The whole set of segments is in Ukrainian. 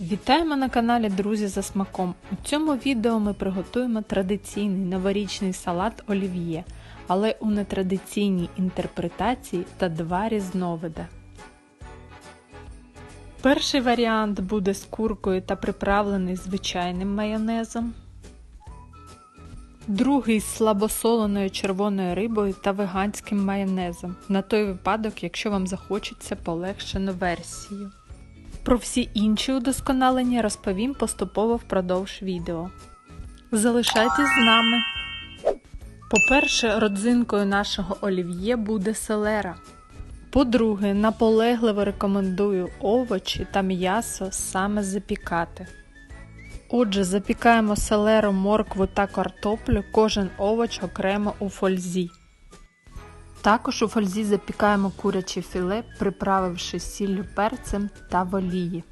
Вітаємо на каналі Друзі за смаком. У цьому відео ми приготуємо традиційний новорічний салат олів'є, але у нетрадиційній інтерпретації та два різновида. Перший варіант буде з куркою та приправлений звичайним майонезом. Другий з слабосоленою червоною рибою та веганським майонезом, на той випадок, якщо вам захочеться полегшену версію. Про всі інші удосконалення розповім поступово впродовж відео. Залишайтесь з нами. По-перше, родзинкою нашого олів'є буде селера. По-друге, наполегливо рекомендую овочі та м'ясо саме запікати. Отже, запікаємо селеру, моркву та картоплю, кожен овоч окремо у фользі. Також у фользі запікаємо куряче філе, приправивши сіллю перцем та в олії.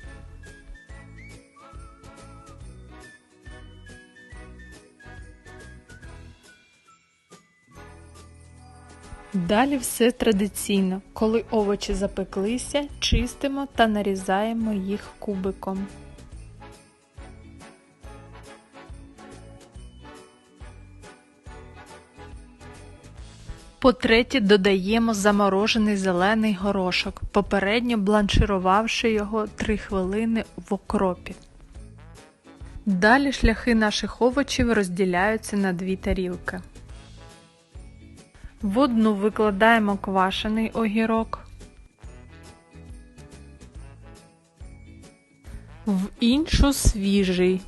Далі все традиційно. Коли овочі запеклися, чистимо та нарізаємо їх кубиком. По-третє, додаємо заморожений зелений горошок, попередньо бланширувавши його 3 хвилини в окропі. Далі шляхи наших овочів розділяються на дві тарілки. В одну викладаємо квашений огірок, в іншу свіжий.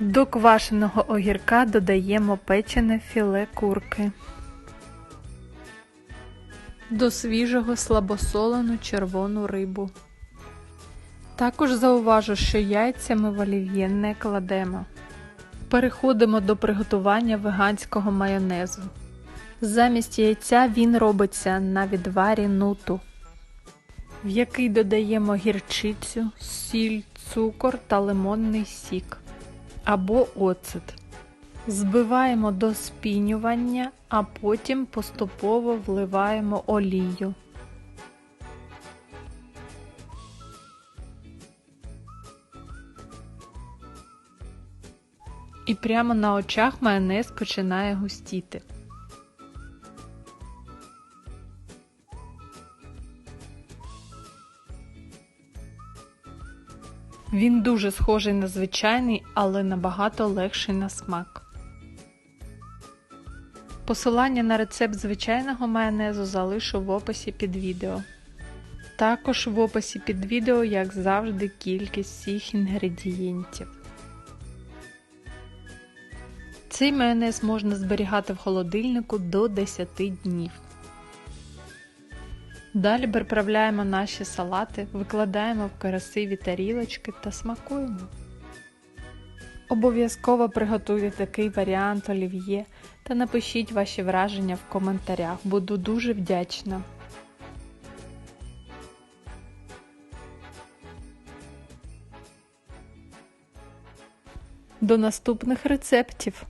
До квашеного огірка додаємо печене філе курки. До свіжого слабосолену червону рибу. Також зауважу, що яйця ми в олів'є не кладемо. Переходимо до приготування веганського майонезу. Замість яйця він робиться на відварі нуту, в який додаємо гірчицю, сіль, цукор та лимонний сік або оцет. Збиваємо до спінювання, а потім поступово вливаємо олію. І прямо на очах майонез починає густіти. Він дуже схожий на звичайний, але набагато легший на смак. Посилання на рецепт звичайного майонезу залишу в описі під відео. Також в описі під відео, як завжди, кількість всіх інгредієнтів. Цей майонез можна зберігати в холодильнику до 10 днів. Далі приправляємо наші салати, викладаємо в красиві тарілочки та смакуємо. Обов'язково приготуйте такий варіант олів'є та напишіть ваші враження в коментарях. Буду дуже вдячна. До наступних рецептів!